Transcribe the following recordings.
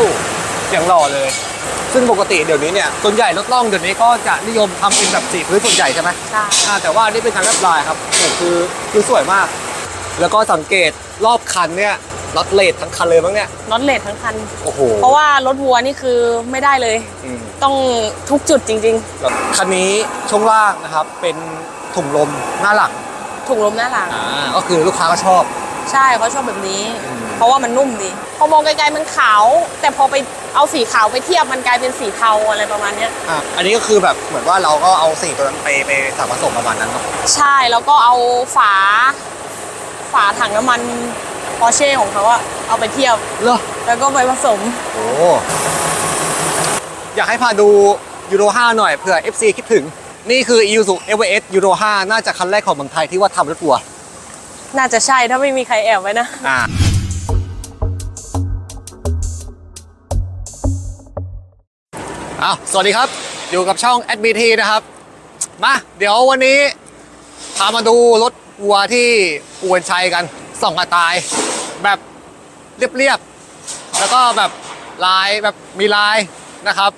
อ้อย่างหล่อเลย ซึ่งปกติเดี๋ยวนี้เนี่ยส่วนใหญ่รถล่องเดี๋ยวนี้ก็จะนิยมทำเป็นแบบสีพื้นส่วนใหญ่ใช่ไหมใช่อ่าแต่ว่านี่เป็นทางลาดลายครับโอ้คือคือสวยมาก แล้วก็สังเกตรอบคันเนี่ยรถเลดทั้งคันเลยมั้งเนี่ยน็อตเลดทั้งคัน โอ้โหเพราะว่ารถวัวนี่คือไม่ได้เลย อืมต้องทุกจุดจริง แล้วคันนี้ช่วงล่างนะครับเป็นถุงลมหน้าหลังๆ ถุงลมหน้าหลัง อ่าก็คือลูกค้าก็ชอบ ใช่เขาชอบแบบนี้ อืม เพราะว่ามันนุ่มดีพอมองไกลๆมันขาว แต่พอไปเอาสีขาวไปเทียบมันกลายเป็นสีเทาอะไรประมาณเนี้ยอะอันนี้ก็คือแบบเหมือนว่าเราก็เอาสีตัวนั้นไปไปสามผสมประมาณนั้นเนาะใช่แล้วก็เอาฝา ฝาถังน้ำมันพอเช่ของเขาอะเอาไปเทียบ เหรอแล้วก็ไปผสม โอ้อยากให้พาดูยูโร5หน่อยเผื่อ FC คิดถึง นี่คือ Isuzu e v s ยูโร5น่าจะคันแรกของเมืองไทยที่ว่าทำรถทัวร์น่าจะใช่ถ้าไม่มีใครแอบไว้นะ อ่า อ้าวสวัสดีครับ อยู่กับช่อง SBT นะครับ มา เดี๋ยววันนี้ พามาดูรถวัวที่อวนชัยกันสองกระตาย แบบเรียบๆ แล้วก็แบบลายแบบมีลายนะครับ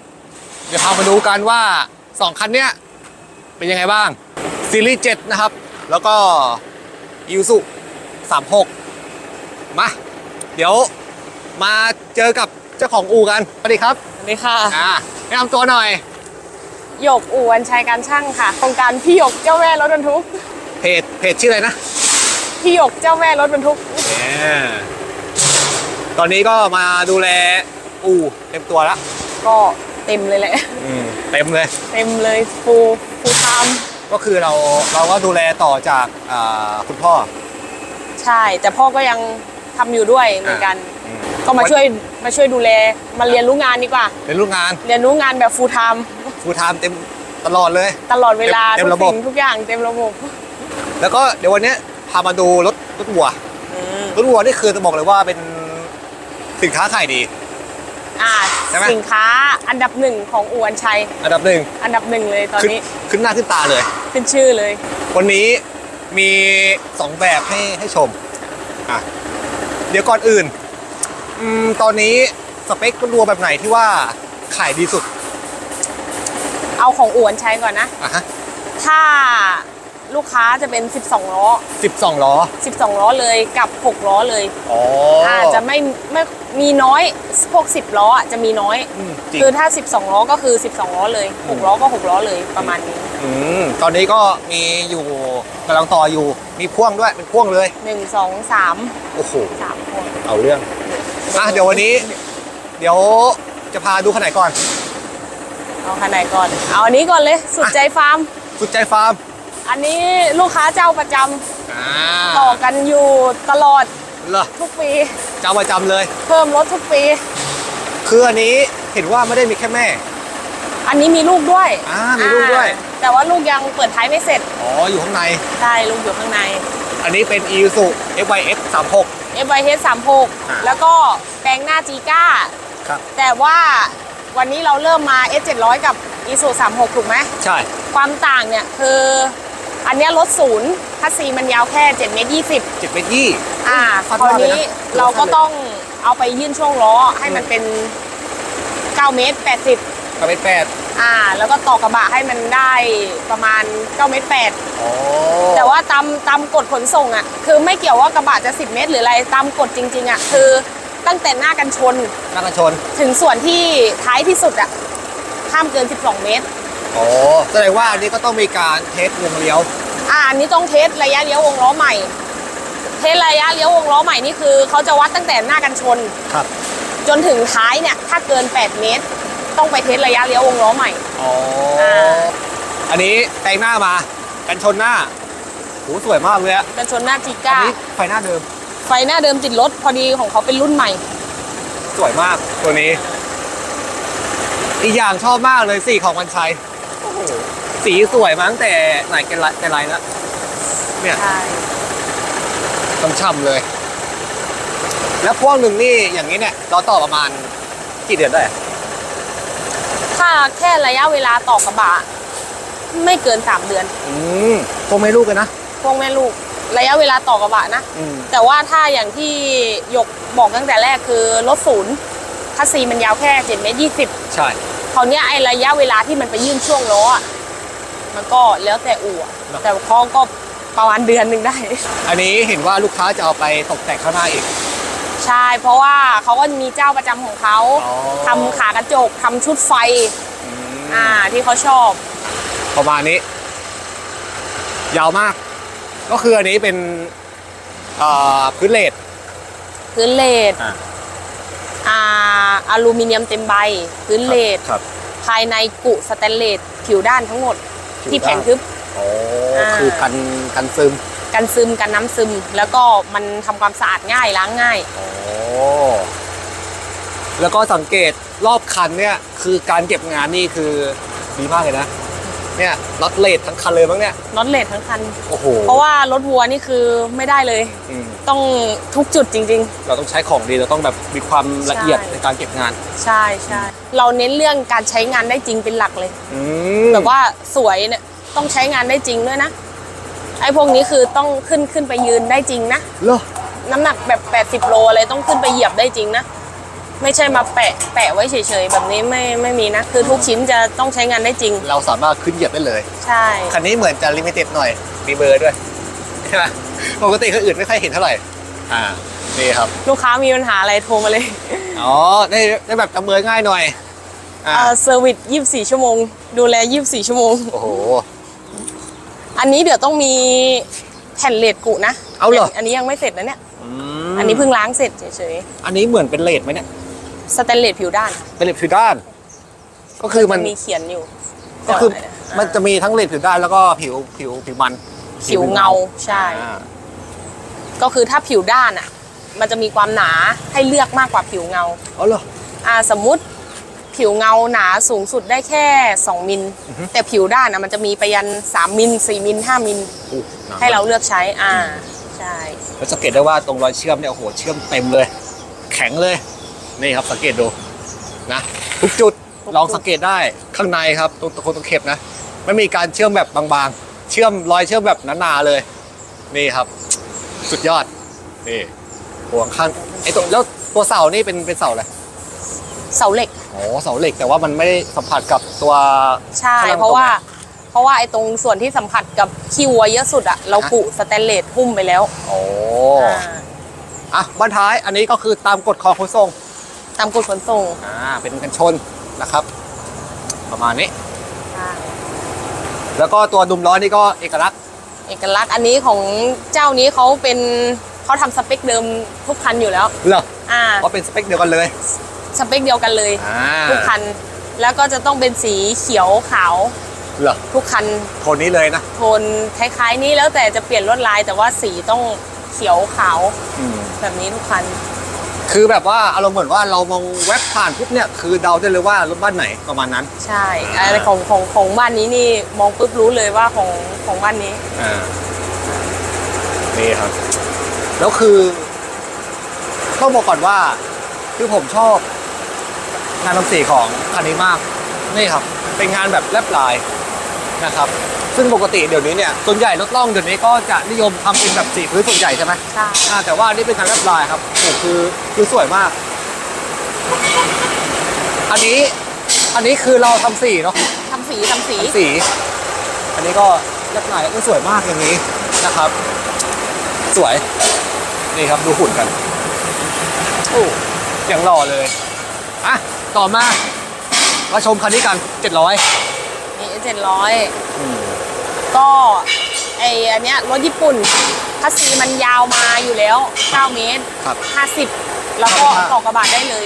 เดี๋ยวพามาดูกันว่า 2 คันเนี้ยเป็นยังไงบ้าง ซีรีส์ 7 นะครับ แล้วก็ยูสุ36 มา เดี๋ยวมาเจอกับ จ้าของอู่กันสวัสดีครับสวัสดีค่ะอ่าแนะนำตัวหน่อยหยกอู่วันชัยการช่างค่ะโครงการพี่หยกเจ้าแม่รถบรรทุกเพจเพจชื่ออะไรนะพี่หยกเจ้าแม่รถบรรทุกเนี่ยตอนนี้ก็มาดูแลอู่เต็มตัวแล้วก็เต็มเลยแหละเต็มเลย เต็มเลยฟูฟูไทม์ก็คือเราเราก็ดูแลต่อจากอ่าคุณพ่อ ใช่ แต่พ่อก็ยังทำอยู่ด้วยเหมือนกันอืม ก็มาช่วยมาช่วยดูแลมาเรียนรู้งานดีกว่า เป็นลูกงานเรียนรู้งานแบบฟูลไทม์ฟูลไทม์เต็มตลอดเลย ตลอดเวลาเต็มทุกระบบสิ่งทุกอย่างเต็มระบบ แล้วก็เดี๋ยววันเนี้ยพามาดูรถรถวัวอืมรถวัวนี่คือจะบอกเลยว่าเป็นสินค้าขายดี อ่าใช่ไหม สินค้าอันดับหนึ่งของอู่วันชัย อันดับหนึ่งอันดับหนึ่งเลยตอนขึ้นนี้ขึ้นหน้าขึ้นตาเลย ขึ้นชื่อเลย วันนี้มีสองแบบให้ให้ชมอะเดี๋ยวก่อนอื่น อมตอนนี้สเปครถวัวแบบไหนที่ว่าขายดีสุดเอาของอู่วันชัยก่อนนะ อะฮะถ้าลูกค้าจะเป็น 12 ล้อ สิบสองล้อ12 ล้อเลยกับ 6 ล้อเลย อ๋ออาจจะไม่ไม่มีน้อยพวก10 ล้ออะจะมีน้อย อืมจริง คือถ้า 12 ล้อก็คือ 12 ล้อเลย6ล้อก็ 6 ล้อเลยประมาณนี้ อืมตอนนี้ก็มีอยู่กำลังต่ออยู่มีพ่วงด้วยเป็นพ่วงเลย 1 2 3 โอ้โห3คนเอาเรื่อง อะเดี๋ยววันนี้ เดี๋ยวจะพาดูขนาดก่อน เอาคันไหนก่อน เอาอันนี้ก่อนเลย สุดใจฟาร์ม สุดใจฟาร์มอันนี้ลูกค้าเจ้าประจำอ่าต่อกันอยู่ตลอดเหรอทุกปีเจ้าประจำเลย เพิ่มรถทุกปี คืออันนี้เห็นว่าไม่ได้มีแค่แม่ อันนี้มีลูกด้วยอ่ามีลูกด้วย อ่าแต่ว่าลูกยังเปิดท้ายไม่เสร็จอ๋ออยู่ข้างในใช่ลูกอยู่ข้างใน อันนี้เป็น i s u FYX 36 f y h อ่า 36 แล้วก็แปลงหน้า G9 ครับ แต่ว่าวันนี้เราเริ่มมา S 700กับ i s u 36 ถูกไหม ใช่ ความต่างเนี่ยคืออันเนี้ยรถศูนย์คัสซีมันยาวแค่7เมตร20เจ็ดเมตรยี่ อ่าฟัดคราวมากเลยนะ นี้เราก็ต้องเอาไปยื่นช่วงล้อให้มันเป็น 9 เมตร 80 กับเมตรแปด อ่า แล้วก็ต่อกระบะให้มันได้ประมาณ9เมตร8อ๋อแต่ว่าตามตามกฎขนส่งอะ คือไม่เกี่ยวว่ากระบะจะ 10 เมตร หรืออะไรตามกฎจริง ๆ อะ คือตั้งแต่หน้ากันชนนักชนถึงส่วนที่ท้ายที่สุดอะห้ามเกิน 12 เมตร อ๋อแสดงว่าอันนี้ก็ต้องมีการเทสวงเลี้ยว อ่าอันนี้ต้องเทสระยะเลี้ยววงล้อใหม่ เทสระยะเลี้ยววงล้อใหม่นี่คือเขาจะวัดตั้งแต่หน้ากันชน ครับ จนถึงท้ายเนี่ยถ้าเกิน 8 เมตร ต้องไปเทสระยะเลี้ยววงล้อใหม่ อ๋ออ่า อันนี้แต่งหน้ามา กันชนหน้าโหสวยมากเลยอะกันชนหน้าจีอันก้านี้ไฟหน้าเดิม ไฟหน้าเดิมติดรถพอดีของเขาเป็นรุ่นใหม่ สวยมากตัวนี้ อีกอย่างชอบมากเลยสีของวันชัยโอ้โหสีสวยมาตั้งแต่ไหนกันไรแต่ไรแล้วเนี่ยใช่ ช่ำๆเลย แล้วพ่วงหนึ่งนี่อย่างนี้เนี่ย เราต่อประมาณกี่เดือนได้อะ ถ้าแค่ระยะเวลาต่อกระบะ ไม่เกิน3เดือนอืมคงไม่ลูกกันนะ พวกแม่ลูกระยะเวลาต่อกระบะนะ อืม แต่ว่าถ้าอย่างที่หยกบอกตั้งแต่แรกคือรถศูนย์คัสซีมันยาวแค่7เมตร20ใช่ คราวเนี้ยไอระยะเวลาที่มันไปยื่นช่วงล้ออะมันก็แล้วแต่อู่อะ แต่เขาก็ประมาณเดือนหนึ่งได้ อันนี้เห็นว่าลูกค้าจะเอาไปตกแต่งข้างหน้าอีก ใช่ เพราะว่าเขาก็มีเจ้าประจำของเขาอ๋อ ทำขากระจกทำชุดไฟ อ่าที่เขาชอบ ประมาณนี้ ยาวมาก ก็คืออันนี้เป็นอ่าพื้นเลด พื้นเลดอ่า อ่าอลูมิเนียมเต็มใบ พื้นเลดครับ ภายในกุสแตนเลสผิวด้านทั้งหมด ผิวที่ด้านแข็งทึบโอ้อ่าคือกันกันซึม กันซึมกันน้ำซึม แล้วก็มันทำความสะอาดง่ายล้างง่าย โอ้แล้วก็สังเกตรอบคันเนี่ยคือการเก็บงานนี่คือดีมากเลยนะ เนี่ยน็อตเลดทั้งคันเลยมั้งเนี่ยน็อตเลดทั้งคัน โอ้โหเพราะว่ารถวัวนี่คือไม่ได้เลย อืมต้องทุกจุดจริง เราต้องใช้ของดีเราต้องแบบมีความละเอียดใช่ ในการเก็บงานๆ ใช่ใช่เราเน้นเรื่องการใช้งานได้จริงเป็นหลักเลย อืม แบบว่าสวยเนี่ยต้องใช้งานได้จริงด้วยนะ ไอ้พวกนี้คือต้องขึ้นขึ้นไปยืนได้จริงนะ เหรอ น้ำหนักแบบ 80 โลอะไรต้องขึ้นไปเหยียบได้จริงนะ ไม่ใช่มาแปะแปะไว้เฉยๆ แบบนี้ไม่ไม่มีนะ คือทุกชิ้นจะต้องใช้งานได้จริง เราสามารถขึ้นเหยียบได้เลย ใช่ คันนี้เหมือนจะลิมิเต็ดหน่อย มีเบอร์ด้วยใช่ไหมปกติคันอื่นไม่ค่อยเห็นเท่าไหร่ อ่า นี่ครับ ลูกค้ามีปัญหาอะไรโทรมาเลย อ๋อ ได้ได้แบบจำเบอร์ง่ายหน่อย อ่าเอ่อเซอร์วิส24 ชั่วโมง ดูแล 24 ชั่วโมง โอ้โห อันนี้เดี๋ยวต้องมีแผ่นเลดกุนะเอาเหรอ อันนี้ยังไม่เสร็จนะเนี่ย มอันนี้เพิ่งล้างเสร็จเฉยอันนี้เหมือนเป็นเลดไหมเนี่ย ๆสแตนเลสผิวด้านค่ะเป็นเลดผิวด้าน ก็คือมันมีเขียนอยู่ก็คือแต่ว่ามันจะมีทั้งเลดผิวด้านแล้วก็ผิวผิวผิวมันผิวเงาใช่ อ่าก็คือถ้าผิวด้านอะ มันจะมีความหนาให้เลือกมากกว่าผิวเงาอ๋อเหรอ อ่าสมมุติ ผิวเงาหนาสูงสุดได้แค่ 2 มิลอือฮึแต่ผิวด้านอะมันจะมีไปยัน 3 มิล 4 มิล 5 มิล อู้หนให้เราเลือกใช้ อ่า ใช่ แล้วสังเกตได้ว่าตรงรอยเชื่อมเนี่ยโอ้โหเชื่อมเต็มเลย แข็งเลย นี่ครับสังเกตดูนะทุกจุดลองสังเกตได้ข้างในครับตรงตรงตรงเข็บนะไม่มีการเชื่อมแบบบางๆ เชื่อมรอยเชื่อมแบบหนาๆเลย นี่ครับ สุดยอดนี่หัวข้างไอ้ตรงแล้วตัวเสานี่เป็นเป็นเสาอะไร เสาเหล็กอ๋อเสาเหล็กแต่ว่ามันไม่ได้สัมผัสกับตัวใช่ข้างล่างเพราะว่าตรงไหเพราะว่าไอ้ตรงส่วนที่สัมผัสกับขี้วัวเยอะสุดอะเราฮะปุสแตนเลสหุ้มไปแล้วโอ้อ่าอะบ้านท้ายอันนี้ก็คือตามกฎของขนส่ง ตามกฎขนส่งอ่าเป็นกันชนนะครับ ประมาณนี้ใช่แล้วก็ตัวดุมล้อนี่ก็เอกลักษณ์ เอกลักษณ์อันนี้ของเจ้านี้เขาเป็นเขาทำสเปคเดิมทุกคันอยู่แล้วเหรออ่าเพราะเป็นสเปคเดียวกันเลย สเปคเดียวกันเลย อ่าทุกคัน แล้วก็จะต้องเป็นสีเขียวขาวเหรอทุกคันโทนนี้เลยนะโทนคล้ายๆ นี้แล้วแต่จะเปลี่ยนลวดลาย แต่ว่าสีต้องเขียวขาวแบบนี้ทุกคัน คือแบบว่าอารมณ์เหมือนว่าเรามองเว็บผ่านปุ๊บเนี่ยคือเดาได้เลยว่ารถบ้านไหนประมาณนั้น ใช่อ่า อะไรของของของบ้านนี้นี่มองปุ๊บรู้เลยว่าของของบ้านนี้ อ่านี่ครับ แล้วคือต้องบอกก่อนว่า คือผมชอบ งานทำสีของคันนี้มากนี่ครับ เป็นงานแบบแลบลายนะครับ ซึ่งปกติเดี๋ยวนี้เนี่ยส่วนใหญ่รถล่องเดี๋ยวนี้ก็จะนิยมทำเป็นแบบสีพื้นส่วนใหญ่ใช่ไหมใช่อ่าแต่ว่าอันนี่เป็นการแลบลายครับโอ้คือคือสวยมาก อันนี้อันนี้คือเราทำสีเนาะทำสีทำสีทำสี อันนี้ก็แลบลายก็สวยมากอย่างนี้นะครับ สวยนี่ครับดูหุ่นกันโอ้อย่างหล่อเลยอะ ต่อมามาชมคันนี้กัน 700 นี่เจ็ดร้อยก็ไออันเนี้ยรถญี่ปุ่นคัสซีมันยาวมาอยู่แล้ว 9 เมตร ครับ50 แล้วก็ต่อกระบะได้เลย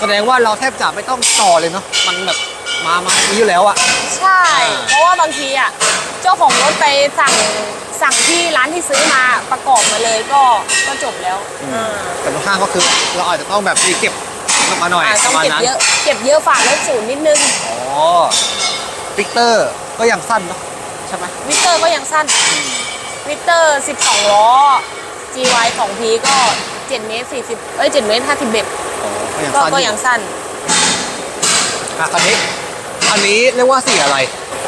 แสดงว่าเราแทบจะไม่ต้องต่อเลยเนาะมันแบบมามาอย่างนี้อยู่แล้วอะ ใช่เพราะว่าบางทีอะ เจ้าของรถไปสั่งสั่งที่ร้านที่ซื้อมาประกอบมาเลยก็ก็จบแล้วอ่า แต่บางข้างก็คือเราอาจจะต้องแบบรีเก็บ มาหน่อยอ่าปต้องระมาณเก็บนั้นเยอะเก็บเยอะฝากรถศูนย์นิดนึงอ๋อฟิกเตอร์ก็ยังสั้นเนาะใช่ไหมวิกเตอร์ก็ยังสั้นวิกเตอร์ 12 ล้อ GY 2 P ก็7เมตร40เอ้ย7เมตร51อ๋อก็ยังก็สั้นก็อยังสั้น อะคันนี้อันนี้เรียกว่าสีอะไร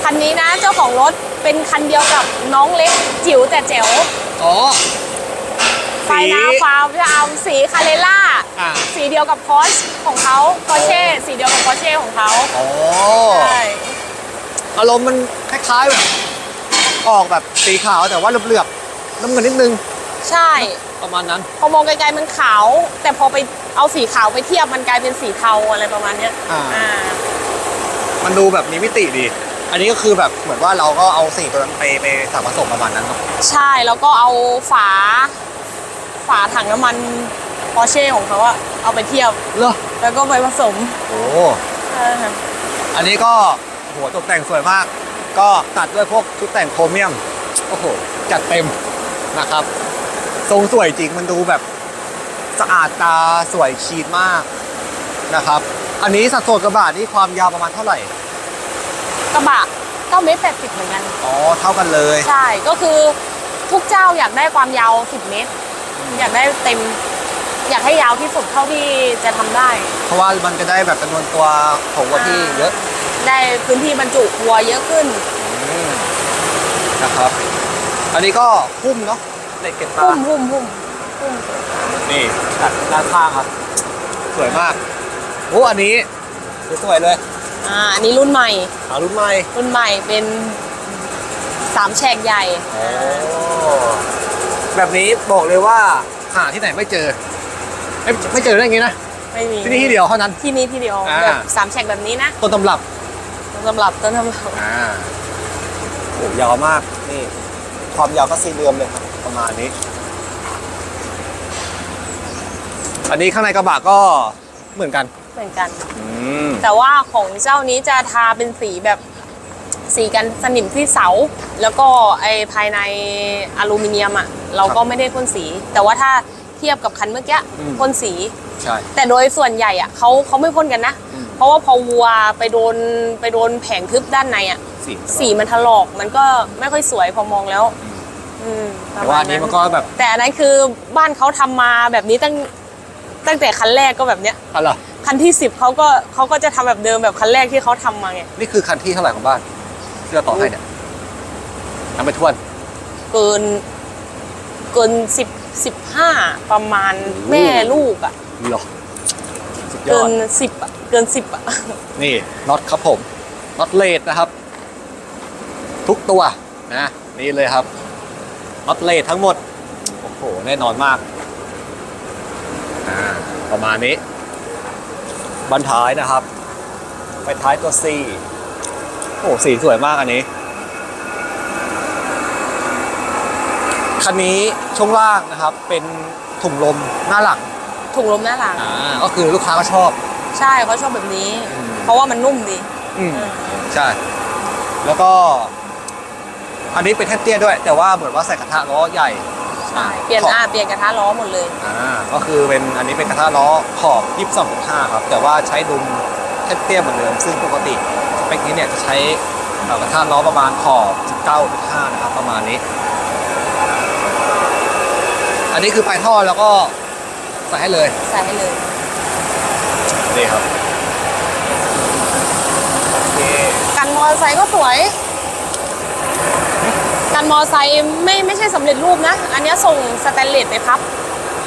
คันนี้นะเจ้าของรถเป็นคันเดียวกับน้องเล็กจิ๋วแต่แจ๋วอ๋อ ไฟนาฟาวจะเอาสีคาเรล่า อ่า สีเดียวกับพอชของเขาพอเช่สีเดียวกับพอเช่ของเขาโอ้ใช่อารมณ์มันคล้ายๆแบบออกแบบสีขาวแต่ว่าเหลือบๆน้ำเงินนิดนึงใช่ ประมาณนั้น พอมองไกลๆมันขาว แต่พอไปเอาสีขาวไปเทียบมันกลายเป็นสีเทาอะไรประมาณเนี้ยอ่า อ่ามันดูแบบมีมิติดี อันนี้ก็คือแบบเหมือนว่าเราก็เอาสีตัวนั้นไปไปสามผสมประมาณนั้นเนาะใช่แล้วก็เอาฝา ฝาถังน้ำมันพอเช่ของเขาอะเอาไปเทียบ เหรอแล้วก็ไปผสมโอ้เอออันนี้ก็หัวตกแต่งสวยมาก ก็ตัดด้วยพวกชุดแต่งโครเมียมโอ้โหจัดเต็มนะครับ ทรงสวยจริงมันดูแบบสะอาดตาสวยชีดมากนะครับ อันนี้สัดส่วนกระบะนี่ความยาวประมาณเท่าไหร่ กระบะ9เมตร80เหมือนกัน อ๋อเท่ากันเลย ใช่ก็คือทุกเจ้าอยากได้ความยาว 10 เมตร อยากได้เต็ม อยากให้ยาวที่สุดเท่าที่จะทำได้ เพราะว่ามันจะได้แบบจำนวนตัวของวัวที่เยอะได้พื้นที่บรรจุวัวเยอะขึ้นอืมนะครับ อันนี้ก็พุ่มเนาะเหล็กเก็บตาพุ่มพุ่มพุ่มพุ่มนี่ตัดด้านข้างครับสวยมากโอ้อันนี้สวยๆเลยอ่าอันนี้รุ่นใหม่ หารุ่นใหม่รุ่นใหม่เป็นสามแฉกใหญ่ โอ้ แบบนี้บอกเลยว่าหาที่ไหนไม่เจอ ไม่ไม่เจอได้อย่างงี้นะไม่มีที่นี่ที่เดียวเท่านั้น ที่นี่ที่เดียวอ่า แบบสามแฉกแบบนี้นะต้นตำรับสำหรับต้นทำรับอ่าโอ้ยาวมากนี่ความยาวก็สี่เหลี่ยมเลยครับประมาณนี้ อันนี้ข้างในกระบะก็เหมือนกัน เหมือนกัน อืมแต่ว่าของเจ้านี้จะทาเป็นสีแบบ สีกันสนิมที่เสา แล้วก็ไอภายในอลูมิเนียมอะเราก็ไม่ได้พ่นสี แต่ว่าถ้าเทียบกับคันเมื่อกี้พ่นสีใช่แต่โดยส่วนใหญ่อะเขาเขาไม่พ่นกันนะอืมเพราะว่าพอวัวไปโดนไปโดนแผงทึบด้านในอะสีสีมันถลอกมันก็ไม่ค่อยสวยพอมองแล้วอืมปแต่ระว่ามาณอันนี้นั้นมันก็แบบ แต่อันนั้นคือบ้านเขาทำมาแบบนี้ตั้งตั้งแต่คันแรกก็แบบเนี้ยอะไรอคันที่สิบเขาก็เขาก็จะทำแบบเดิมแบบคันแรกที่เขาทำมาไงนี่คือคันที่เท่าไหร่ของบ้าน ที่เราต่อให้เนี่ยนับไปทวนเกิน เกินสิบสิบห้าประมาณโอ้แม่ลูกอะหรอสุดยเกิอดนสิบอะเกินสิบอะนี่น็อตครับผมน็อตเลดนะครับ ทุกตัวนะนี่เลยครับน็อตเลดทั้งหมด โอ้โห แน่นอนมากอ่าประมาณนี้ บันท้ายนะครับ ไปท้ายตัว C โอ้สีสวยมากอันนี้ คันนี้ช่วงล่างนะครับ เป็นถุงลมหน้าหลังถุงลมหน้าหลัง อ่าก็คือลูกค้าก็ชอบ ใช่เขาชอบแบบนี้ อืม เพราะว่ามันนุ่มดี อืมใช่ แล้วก็ อันนี้เป็นแท่นเตี้ยด้วย แต่ว่าเหมือนว่าใส่กระทะล้อใหญ่ใช่ เปลี่ยนขอบอ่าเปลี่ยนกระทะล้อหมดเลย อ่าก็คือเป็นอันนี้เป็นกระทะล้อขอบ 22.5 ครับ แต่ว่าใช้ดุมแท่นเตี้ยเหมือนเดิมซึ่งปกติสเปคนี้เนี่ยจะใช้เอ่อกระทะล้อประมาณขอบ19.5นะครับประมาณนี้ อันนี้คือปลายท่อแล้วก็ใส่ให้เลยใส่ให้เลยนี่ครับโอเคกันมอเตอร์ไซค์ก็สวยกันมอเตอร์ไซค์ไม่ไม่ใช่สำเร็จรูปนะ อันเนี้ยส่งสแตนเลสไปพับ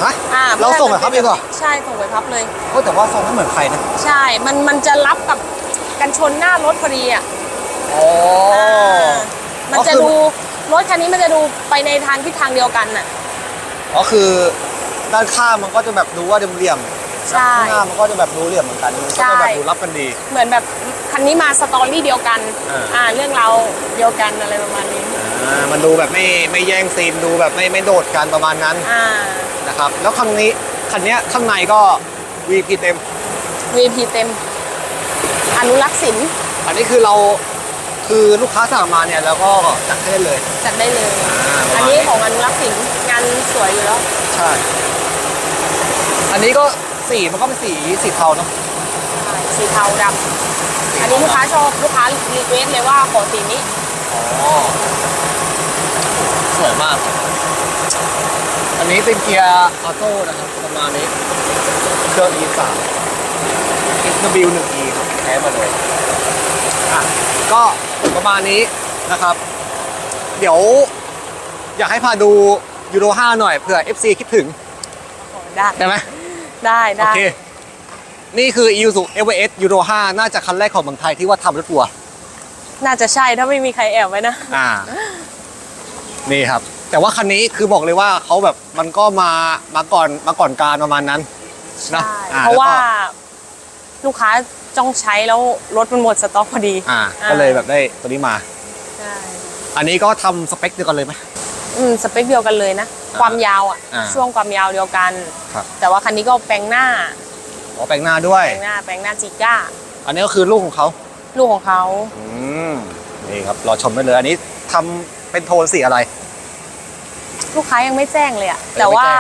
ฮะอ่าเราส่งแบบพับเองเหรอใช่ส่งไปพับเลยโอ้แต่ว่าทรงไม่เหมือนใครนะ ใช่ มันมันจะรับกับ กันชนหน้ารถพอดีอะอ๋อมันจะดูรถคันนี้มันจะดูไปในทางทิศทางเดียวกันน่ะ อ๋อคือด้านข้างมันก็จะแบบดูว่าเหลี่ยมๆใช่ข้างหน้ามันก็จะแบบดูเหลี่ยมเหมือนกันมันก็ใช่จะแบบดูรับกันดี เหมือนแบบคันนี้มาสตอรี่เดียวกันอ่าอ่า เรื่องเราวเดียวกันอะไรประมาณนี้ อ่ามันดูแบบไม่ไม่แย่งซีนดูแบบไม่ไม่โดดกันประมาณนั้นอ่า นะครับ แล้วคันนี้คันเนี้ยข้างในก็ VP เต็ม VP เต็ม อนุรักษ์ศิลป์อันนี้คือเราคือลูกค้าสั่งมาเนี่ยแล้วก็จัดได้เลย จัดได้เลย อันนี้ของอนุรักษ์ศิลป์งานสวยอยู่แล้ว ใช่ อันนี้ก็สีมันก็เป็นสีสีเทาเนาะสีเทาดำอันนี้ลูกค้าชอบลูกค้ารีเควสเลยว่าขอสีนี้อ๋สวยมาก อันนี้เป็นเกียร์ออโต้นะครับประมาณนี้เครื่อง E3 W 1 E ครับแพ้มาเลยก็ประมาณนี้นะครับ เดี๋ยวอยากให้พาดูยูโร5หน่อยเผื่อ FC คิดถึงได้ได้ไหมได้โอได้เค นี่คือ Isuzu EVS Euro 5 น่าจะคันแรกของเมืองไทยที่ว่าทำรถตัวน่าจะใช่ถ้าไม่มีใครแอบไว้นะ อ่า นี่ครับ แต่ว่าคันนี้คือบอกเลยว่าเขาแบบมันก็มามาก่อนมาก่อนการประมาณนั้นนะใช่เพราะว่า ลูกค้าจ้องใช้แล้วรถมันหมดสต็อกพอดีอ่าอ่า ก็เลยแบบได้ตัวนี้มา ใช่อันนี้ก็ทำสเปคเดียวกันเลยไหม อืมสเปคเดียวกันเลยนะอ่าความยาวอะ อ่าช่วงความยาวเดียวกัน ครับ แต่ว่าคันนี้ก็แปลงหน้า อ๋อแปลงหน้าด้วย แปลงหน้าแปลงหน้าจิก้า อันนี้ก็คือลูกของเขาลูกของเขาอืมนี่ครับรอชมได้เลย อันนี้ทำเป็นโทนสีอะไร ลูกค้ายังไม่แจ้งเลยอะยังไม่แต่ว่าแจ้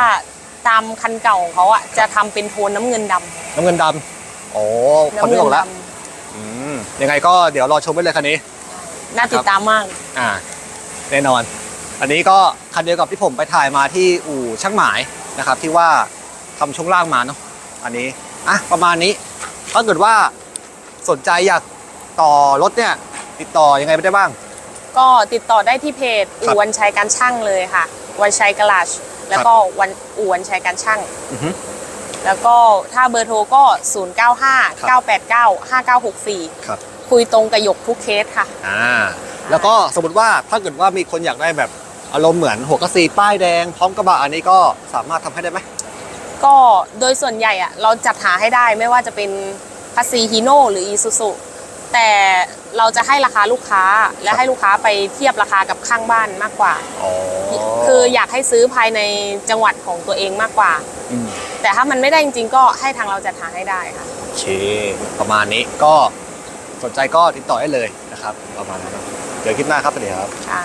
ตามคันเก่าของเขาอะจะทำเป็นโทนน้ำเงินดำน้ำเงินดำ โอ้คนน้ำนึเงิกออกแล้วดอืมยังไงก็เดี๋ยวรอชมได้เลยคันนี้ำน่าติดตามมาก อ่า แน่นอน อันนี้ก็คันเดียวกับที่ผมไปถ่ายมาที่อู่ช่างหมายนะครับ ที่ว่าทำช่วงล่างมาเนาะอันนี้อะประมาณนี้ถ้าเกิดว่าสนใจอยากต่อรถเนี่ย ติดต่อยังไงไปได้บ้าง ก็ติดต่อได้ที่เพจครับอู่วันชัยการช่างเลยค่ะ วันชัยกลาชแล้วก็วันอู่วันชัยการช่างอือฮึ แล้วก็ถ้าเบอร์โทรก็ 0 9 5 9 8 9 5 9 6 4 ครับ คุยตรงกับหยกทุกเคสค่ะ อ่า แล้วก็สมมติว่าถ้าเกิดว่ามีคนอยากได้แบบอารมณ์เหมือนหัวกระสีป้ายแดง พร้อมกระบะอันนี้ก็สามารถทำให้ได้ไหม ก็โดยส่วนใหญ่อะเราจัดหาให้ได้ไม่ว่าจะเป็นคัสซีฮีโน่หรืออีซูซู แต่เราจะให้ราคาลูกค้าและให้ลูกค้าไปเทียบราคากับข้างบ้านมากกว่า อ๋อคืออยากให้ซื้อภายในจังหวัดของตัวเองมากกว่า มแต่ถ้ามันไม่ได้จริงๆก็ให้ทางเราจัดหาให้ได้ค่ะ โอเค ประมาณนี้ก็สนใจก็ติดต่อได้เลยนะครับ ประมาณนั้นเนาะเดี๋ยวคลิปหน้าครับสวัสดีครับ ค่ะ